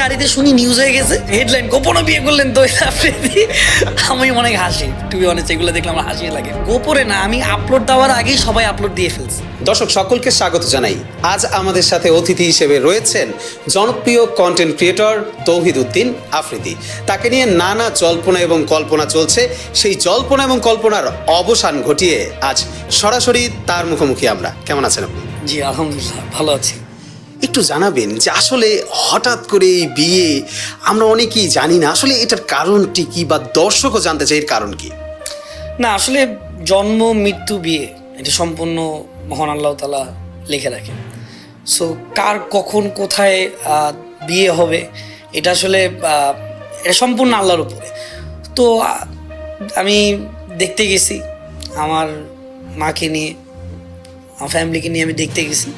গাড়িতে শুনি নিউজ হয়ে গেছে হেডলাইন গোপনে বিয়ে করলেন তো আফ্রিদি আমি অনেক হাসি টু অনেস্ট এগুলো দেখলে আমার হাসি লাগে। গোপরে না আমি আপলোড দেওয়ার আগেই সবাই আপলোড দিয়ে ফেলছে। দর্শক সকলকে স্বাগত জানাই। আজ আমাদের সাথে অতিথি হিসেবে রয়েছেন জনপ্রিয় কন্টেন্ট ক্রিয়েটর তৌহিদ উদ্দিন আফ্রিদি। তাকে নিয়ে নানা জল্পনা এবং কল্পনা চলছে। সেই জল্পনা এবং কল্পনার অবসান ঘটিয়ে আজ সরাসরি তার মুখোমুখি আমরা। কেমন আছেন আপনি? জি আলহামদুলিল্লাহ ভালো আছি। একটু জানাবেন যে আসলে হঠাৎ করে এই বিয়ে আমরা অনেকেই জানি না। আসলে এটার কারণটি কি বা দর্শকও জানতে চাই এর কারণ কি? না, আসলে জন্ম, মৃত্যু, বিয়ে, এটা সম্পূর্ণ মহান আল্লাহ তালা লিখে রাখে সো কার কখন, কোথায় বিয়ে হবে, এটা আসলে এটা সম্পূর্ণ আল্লাহর উপরে। তো আমি দেখতে গেছি, আমার মাকে নিয়ে, আমার ফ্যামিলিকে নিয়ে আমি দেখতে গেছি।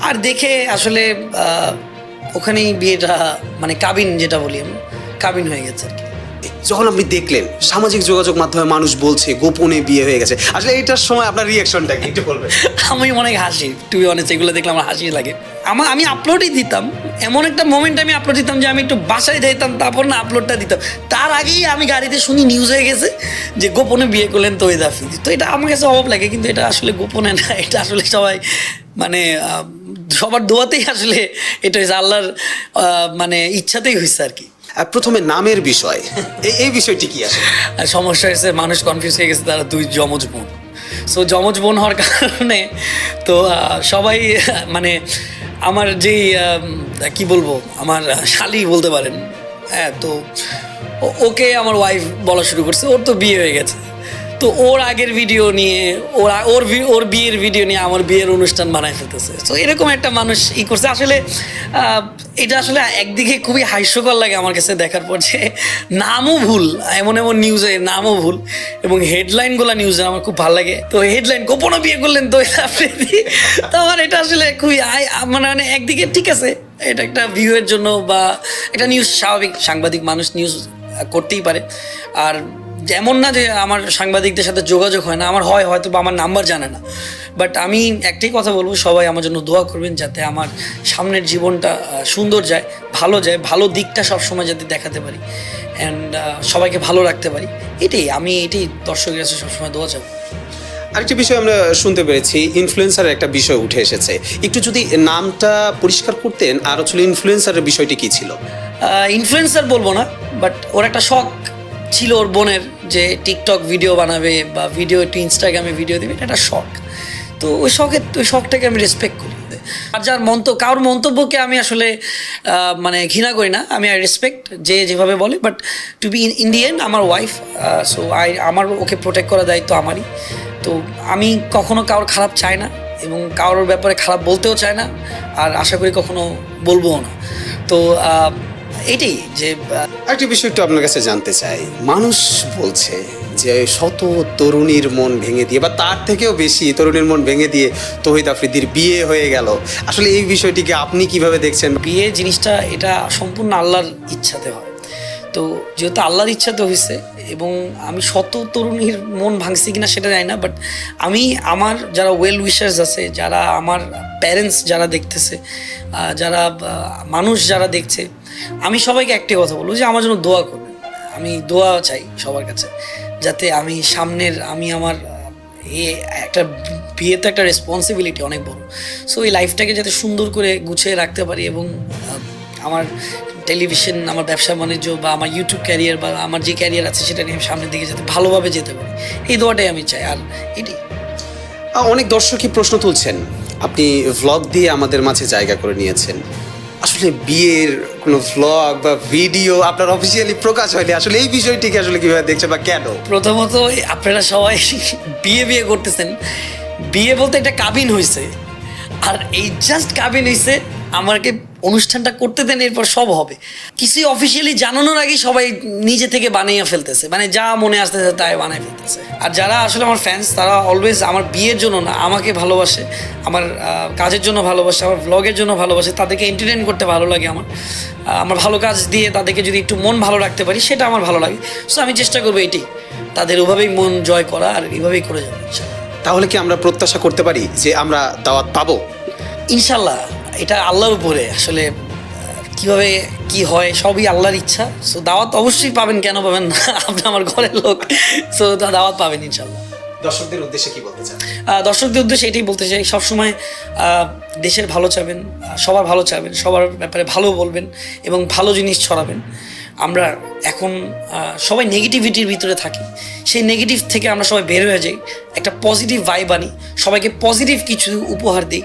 আর দেখে আসলে ওখানেই বিয়েটা মানে কাবিন যেটা বলি আমি, কাবিন হয়ে গেছে আর কি। যখন আপনি দেখলেন, সামাজিক যোগাযোগ মাধ্যমে মানুষ বলছে, গোপনে বিয়ে হয়ে গেছে, আসলে এটার সময় আপনার রিয়াকশনটা কি? একটু বলবেন। আমি অনেক হাসি বি অনেস্ট এগুলো দেখলে আমার হাসি লাগে। আমার আমি আপলোডই দিতাম, এমন একটা মোমেন্ট আমি আপলোড দিতাম যে আমি একটু বাসায় যাইতাম, তারপর না আপলোডটা দিতাম। তার আগেই আমি গাড়িতে শুনি নিউজ হয়ে গেছে যে গোপনে বিয়ে করলেন তো আফ্রিদি তো এটা আমার কাছে অভাব লাগে, কিন্তু এটা আসলে গোপনে না, এটা আসলে সবাই মানে সবার দোয়াতেই আসলে এটা হয়েছে, আল্লাহর মানে ইচ্ছাতেই হয়েছে আর কি। প্রথমে নামের বিষয়। এই এই বিষয়টি কি আছে সমস্যা হয়েছে, মানুষ কনফিউজ হয়ে গেছে, তারা দুই যমজ বোন। সো যমজ বোন হওয়ার কারণে তো সবাই মানে আমার যেই কি বলব, আমার শালি বলতে পারেন। হ্যাঁ তো ওকে আমার ওয়াইফ বলা শুরু করছে, ওর তো বিয়ে হয়ে গেছে। তো ওর আগের ভিডিও নিয়ে, ওর ওর ওর বিয়ের ভিডিও নিয়ে আমার বিয়ের অনুষ্ঠান বানায় ফেলতেছে। তো এরকম একটা মানুষ ই করছে। আসলে এটা আসলে একদিকে খুবই হাস্যকর লাগে আমার কাছে দেখার পর যে নামও ভুল, এমন এমন নিউজে নামও ভুল এবং হেডলাইনগুলো নিউজে আমার খুব ভালো লাগে। তো হেডলাইন গোপনও বিয়ে করলেন তো আমার এটা আসলে খুবই আই মানে মানে একদিকে ঠিক আছে, এটা একটা ভিউয়ের জন্য বা একটা নিউজ স্বাভাবিক, সাংবাদিক মানুষ নিউজ করতেই পারে। আর এমন না যে আমার সাংবাদিকদের সাথে যোগাযোগ হয় না আমার হয় হয়তো বা আমার নাম্বার জানে না। বাট আমি একটাই কথা বলব সবাই আমার জন্য দোয়া করবেন যাতে আমার সামনের জীবনটা সুন্দর যায় ভালো যায় ভালো দিকটা সবসময় যাতে দেখাতে পারি। অ্যান্ড সবাইকে ভালো রাখতে পারি। এটাই আমি এটাই দর্শকের কাছে সবসময় দোয়া চাবো আরেকটি বিষয় আমরা শুনতে পেরেছি ইনফ্লুয়েন্সারের একটা বিষয় উঠে এসেছে। একটু যদি নামটা পরিষ্কার করতেন আর হচ্ছে ইনফ্লুয়েন্সারের বিষয়টি কি ছিল? ইনফ্লুয়েন্সার বলব না বাট ওর একটা শখ। ছিল ওর বোনের যে টিকটক ভিডিও বানাবে বা ভিডিও একটু ইনস্টাগ্রামে ভিডিও দেবে, এটা একটা শখ। তো ওই শখের ওই শখটাকে আমি রেসপেক্ট করি। আর যার মন্তব্য কারোর মন্তব্যকে আমি আসলে মানে ঘৃণা করি না, আমি আই রেসপেক্ট যে যেভাবে বলে but to be in the end আমার ওয়াইফ সো আই আমার ওকে প্রোটেক্ট করার দায়িত্ব আমারই। তো আমি কখনো কারোর খারাপ চাই না, এবং কারোর ব্যাপারে খারাপ বলতেও চাই না, আর আশা করি কখনো বলবোও না। তো এটাই যে আরেকটি বিষয় একটু আপনার কাছে জানতে চাই। মানুষ বলছে যে শত তরুণীর মন ভেঙে দিয়ে, বা তার থেকেও বেশি তরুণীর মন ভেঙে দিয়ে তহিদ আফ্রিদির বিয়ে হয়ে গেল। আসলে এই বিষয়টিকে আপনি কীভাবে দেখছেন? বিয়ে জিনিসটা, এটা সম্পূর্ণ আল্লাহর ইচ্ছাতে হয়। তো যেহেতু আল্লাহর ইচ্ছাতে হয়েছে, এবং আমি শত তরুণীর মন ভাঙছি কিনা সেটা জানি না বাট আমি, আমার যারা ওয়েল উইশার্স আছে, যারা আমার প্যারেন্টস যারা দেখতেছে যারা মানুষ যারা দেখছে আমি সবাইকে একটাই কথা বলব যে আমার জন্য দোয়া করবেন। আমি দোয়া চাই সবার কাছে যাতে আমি সামনের আমি আমার এ একটা বিয়ে তো একটা রেসপন্সিবিলিটি অনেক বড়। সো এই লাইফটাকে যাতে সুন্দর করে গুছিয়ে রাখতে পারি এবং আমার টেলিভিশন আমার ব্যবসা বাণিজ্য বা আমার ইউটিউব ক্যারিয়ার বা আমার যে ক্যারিয়ার আছে সেটা নিয়ে আমি সামনের দিকে যাতে ভালোভাবে যেতে পারি। এই দোয়াটাই আমি চাই আর আহ, অনেক দর্শকই প্রশ্ন তুলছেন আপনি ভ্লগ দিয়ে আমাদের মাঝে জায়গা করে নিয়েছেন। আসলে বিয়ের কোনো ভ্লগ বা ভিডিও আপনার অফিসিয়ালি প্রকাশ হয়নি। আসলে এই বিষয়টিকে আসলে কীভাবে দেখছেন বা কেন? প্রথমত আপনারা সবাই বিয়ে বিয়ে করতেছেন। বিয়ে বলতে একটা কাবিন হয়েছে আর এই জাস্ট কাবিন হয়েছে আমাকে অনুষ্ঠানটা করতে দেন এরপর সব হবে। কিছুই অফিসিয়ালি জানানোর আগেই সবাই নিজে থেকে বানিয়ে ফেলতেছে। মানে যা মনে আসতেছে তাই বানিয়ে ফেলতেছে। আর যারা আসলে আমার ফ্যান্স তারা অলওয়েজ আমার বিয়ের জন্য না আমাকে ভালোবাসে আমার কাজের জন্য ভালোবাসে আমার ব্লগের জন্য ভালোবাসে তাদেরকে এন্টারটেন করতে ভালো লাগে আমার। আমার ভালো কাজ দিয়ে তাদেরকে যদি একটু মন ভালো রাখতে পারি সেটা আমার ভালো লাগে। সো আমি চেষ্টা করব এটি তাদের ওভাবেই মন জয় করা আর এভাবেই করে যাব তাহলে কি আমরা প্রত্যাশা করতে পারি যে আমরা দাওয়াত পাবো? ইনশাল্লাহ। এটা আল্লাহর উপরে। আসলে কীভাবে কি হয় সবই আল্লাহর ইচ্ছা। সো দাওয়াত অবশ্যই পাবেন কেন পাবেন না? আপনি আমার ঘরের লোক। সো দাওয়াত পাবেন ইনশাল্লাহ দর্শকদের উদ্দেশ্যে কি বলতে চান? দর্শকদের উদ্দেশ্যে এটাই বলতে চাই সবসময় দেশের ভালো চাবেন সবার ভালো চাবেন সবার ব্যাপারে ভালো বলবেন এবং ভালো জিনিস ছড়াবেন। আমরা এখন সবাই নেগেটিভিটির ভিতরে থাকি। সেই নেগেটিভ থেকে আমরা সবাই বের হয়ে যাই একটা পজিটিভ ভাইব আনি সবাইকে পজিটিভ কিছু উপহার দিই।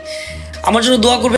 আমার জন্য দোয়া করবেন